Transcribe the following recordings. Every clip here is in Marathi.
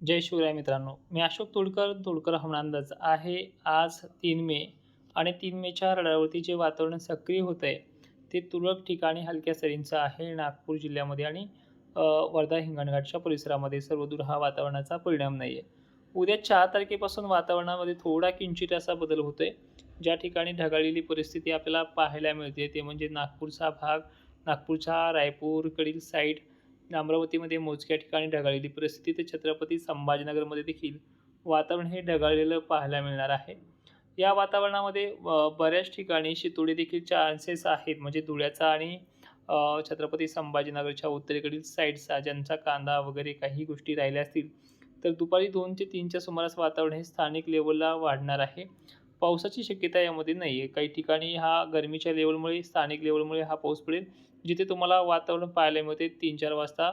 जय शिवराय मित्रांनो. मी अशोक तोडकर तोडकर हवामान आहे. आज तीन मे आणि तीन मेच्या रडावरती जे वातावरण सक्रिय होतं आहे ते तुरळक ठिकाणी हलक्या सरींचं आहे. नागपूर जिल्ह्यामध्ये आणि वर्धा हिंगणघाटच्या परिसरामध्ये सर्वदूर हा वातावरणाचा परिणाम नाही आहे उद्या चार तारखेपासून वातावरणामध्ये थोडा किंचित असा बदल होतो आहे ज्या ठिकाणी ढगाळलेली परिस्थिती आपल्याला पाहायला मिळते ते म्हणजे नागपूरचा भाग नागपूरच्या रायपूरकडील साईड अमरावतीमध्ये मोजक्या ठिकाणी ढगाळलेली परिस्थिती तर छत्रपती संभाजीनगरमध्ये देखील वातावरण हे ढगाळलेलं पाहायला मिळणार आहे. या वातावरणामध्ये बऱ्याच ठिकाणी शितोडे देखील चान्सेस आहेत. म्हणजे धुळ्याचा आणि छत्रपती संभाजीनगरच्या उत्तरेकडील साईडचा ज्यांचा कांदा वगैरे काही गोष्टी राहिल्या असतील तर दुपारी दोन ते तीनच्या सुमारास वातावरण हे स्थानिक लेवलला वाढणार आहे. पावसाची शक्यता यामध्ये नाही आहे काही ठिकाणी हा गरमीच्या लेवलमुळे स्थानिक लेवलमुळे हा पाऊस पडेल. जिथे तुम्हाला वातावरण पाहायला मिळते तीन चार वाजता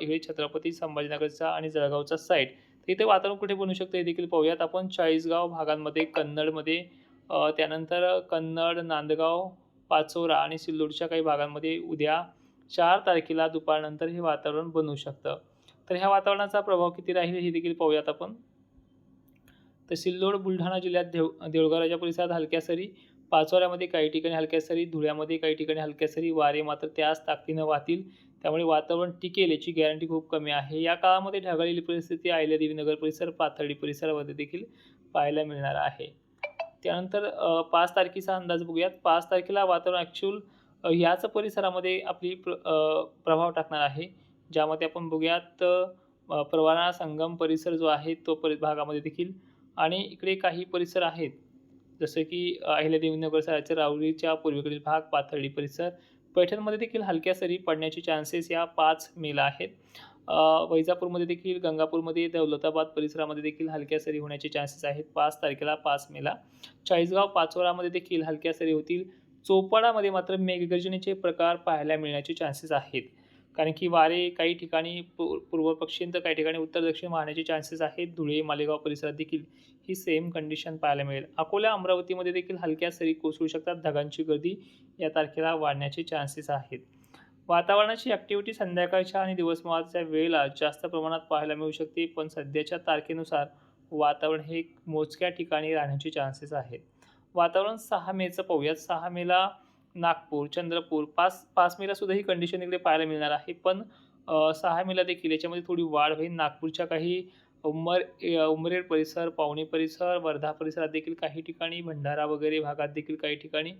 इकडे छत्रपती संभाजीनगरचा आणि जळगावचा साईड तर इथे वातावरण कुठे बनू शकतं हे देखील पाहूयात. आपण चाळीसगाव भागांमध्ये कन्नडमध्ये त्यानंतर कन्नड नांदगाव पाचोरा आणि सिल्लोडच्या काही भागांमध्ये उद्या चार तारखेला दुपारनंतर हे वातावरण बनू शकतं. तर ह्या वातावरणाचा प्रभाव किती राहील हे देखील पाहूयात आपण. तर सिल्लोड बुलढाणा जिल्ह्यात देव देऊळगावच्या परिसरात हलक्या सरी पाचोऱ्यामध्ये काही ठिकाणी हलक्या सरी धुळ्यामध्ये काही ठिकाणी हलक्या सरी वारे मात्र त्याच ताकदीनं वाहतील. त्यामुळे वातावरण टिकेल याची गॅरंटी खूप कमी आहे. या काळामध्ये ढगाळलेली परिस्थिती अहिल्यादेवी नगर परिसर पाथर्डी परिसरामध्ये देखील पाहायला मिळणार आहे. त्यानंतर पाच तारखेचा अंदाज बघूयात. पाच तारखेला वातावरण ॲक्च्युअल ह्याच परिसरामध्ये आपली प्र प्रभाव टाकणार आहे. ज्यामध्ये आपण बघूयात परवाना संगम परिसर जो आहे तो परि भागामध्ये देखील आणि इकडे काही परिसर आहेत. जसं की अहिल्यादेवी नगर शहराच्या पूर्वेकडील भाग पाथर्डी परिसर. पैठणमध्ये देखील हलक्या सरी पडण्याचे चान्सेस या पाच मेला आहेत. वैजापूरमध्ये देखील गंगापूरमध्ये दौलताबाद परिसरामध्ये देखील हलक्या सरी होण्याचे चान्सेस आहेत. पाच तारखेला पाच मेला. चाळीसगाव पाचोरामध्ये देखील हलक्या सरी होतील. चोपाडामध्ये मात्र मेघगर्जनेचे प्रकार पाहायला मिळण्याचे चान्सेस आहेत. कारण की वारे काही ठिकाणी पूर पूर्व पश्चिम तर काही ठिकाणी उत्तर दक्षिण वाहण्याचे चान्सेस आहेत. धुळे मालेगाव परिसरात देखील ही सेम कंडिशन पाहायला मिळेल. अकोला अमरावतीमध्ये देखील हलक्या सरी कोसळू शकतात. ढगांची गर्दी या तारखेला वाढण्याचे चान्सेस आहेत. वातावरणाची ॲक्टिव्हिटी संध्याकाळच्या आणि दिवसमाच्या वेळेला जास्त प्रमाणात पाहायला मिळू शकते. पण सध्याच्या तारखेनुसार वातावरण हे मोजक्या ठिकाणी राहण्याचे चान्सेस आहेत. वातावरण सहा मेचं पाहूयात. सहा मेला नागपूर चंद्रपूर पाच पाच मेला सुद्धा ही कंडिशन इकडे पाहायला मिळणार आहे. पण सहा मेला देखील याच्यामध्ये थोडी वाढ होईल. नागपूरच्या काही उमर उमरेड परिसर पावणे परिसर वर्धा परिसरात देखील काही ठिकाणी भंडारा वगैरे भागात देखील काही ठिकाणी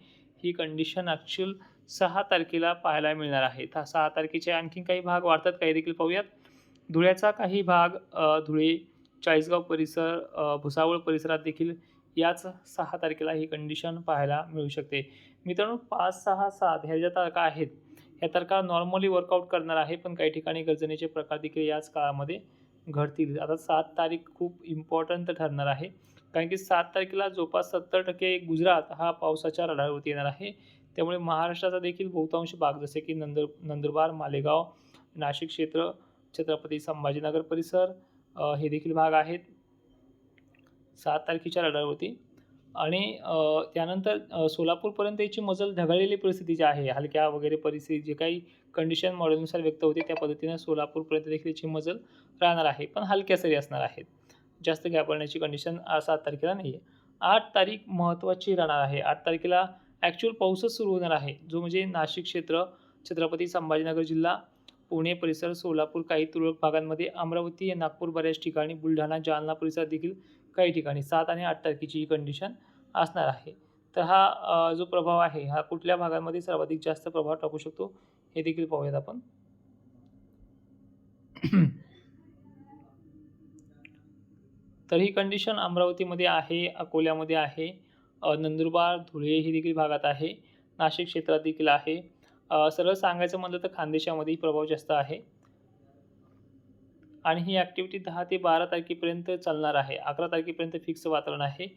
ही कंडिशन ॲक्च्युअल सहा तारखेला पाहायला मिळणार आहे. तर सहा तारखेचे आणखी काही भाग वाढतात काही देखील पाहूयात. धुळ्याचा काही भाग धुळे चाळीसगाव परिसर भुसावळ परिसरात देखील याच सहा तारखेला ही कंडिशन पाहायला मिळू शकते. मित्रांनो पाच सहा सात ह्या ज्या तारखा आहेत ह्या तारखा नॉर्मली वर्कआउट करणार आहे पण काही ठिकाणी गर्जनेचे प्रकार देखील याच काळामध्ये घडतील. आता सात तारीख खूप इम्पॉर्टंट ठरणार आहे. कारण की सात तारखेला जवळपास सत्तर टक्के गुजरात हा पावसाच्या रडारवरती येणार आहे. त्यामुळे महाराष्ट्राचा देखील बहुतांश भाग जसे की नंदुर नंदुरबार मालेगाव नाशिक क्षेत्र छत्रपती संभाजीनगर परिसर हे देखील भाग आहेत. सात तारखेच्या रडारवरती आणि त्यानंतर सोलापूरपर्यंत याची मजल ढगाळलेली परिस्थिती जी आहे हलक्या वगैरे परिस्थिती जे काही कंडिशन मॉडेलनुसार व्यक्त होते त्या पद्धतीनं सोलापूरपर्यंत देखील याची मजल राहणार आहे. पण हलक्या सरी असणार आहेत. जास्त घाबरण्याची कंडिशन सात तारखेला नाही आहे आठ तारीख महत्त्वाची राहणार आहे. आठ तारखेला ॲक्च्युअल पाऊसच सुरू होणार आहे. जो म्हणजे नाशिक क्षेत्र छत्रपती संभाजीनगर जिल्हा पुणे परिसर सोलापूर काही तुरळक भागांमध्ये अमरावती नागपूर बऱ्याच ठिकाणी बुलढाणा जालना परिसरात देखील काही ठिकाणी सात आणि आठ तारखेची ही कंडिशन असणार आहे. तर हा जो प्रभाव आहे हा कुठल्या भागामध्ये सर्वाधिक जास्त प्रभाव टाकू शकतो हे देखील पाहूयात आपण. तर ही कंडिशन अमरावतीमध्ये आहे अकोल्यामध्ये आहे नंदुरबार धुळे ही देखील भागात आहे नाशिक क्षेत्रात देखील आहे. सरळ सांगायचं म्हणलं तर खानदेशामध्येही प्रभाव जास्त आहे. आणि ही ॲक्टिव्हिटी दहा ते बारा तारखेपर्यंत चालणार आहे. अकरा तारखेपर्यंत फिक्स वातावरण आहे.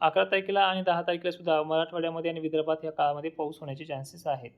अकरा तारखेला आणि दहा तारखेला सुद्धा मराठवाड्यामध्ये आणि विदर्भात या काळामध्ये पाऊस होण्याचे चान्सेस आहेत.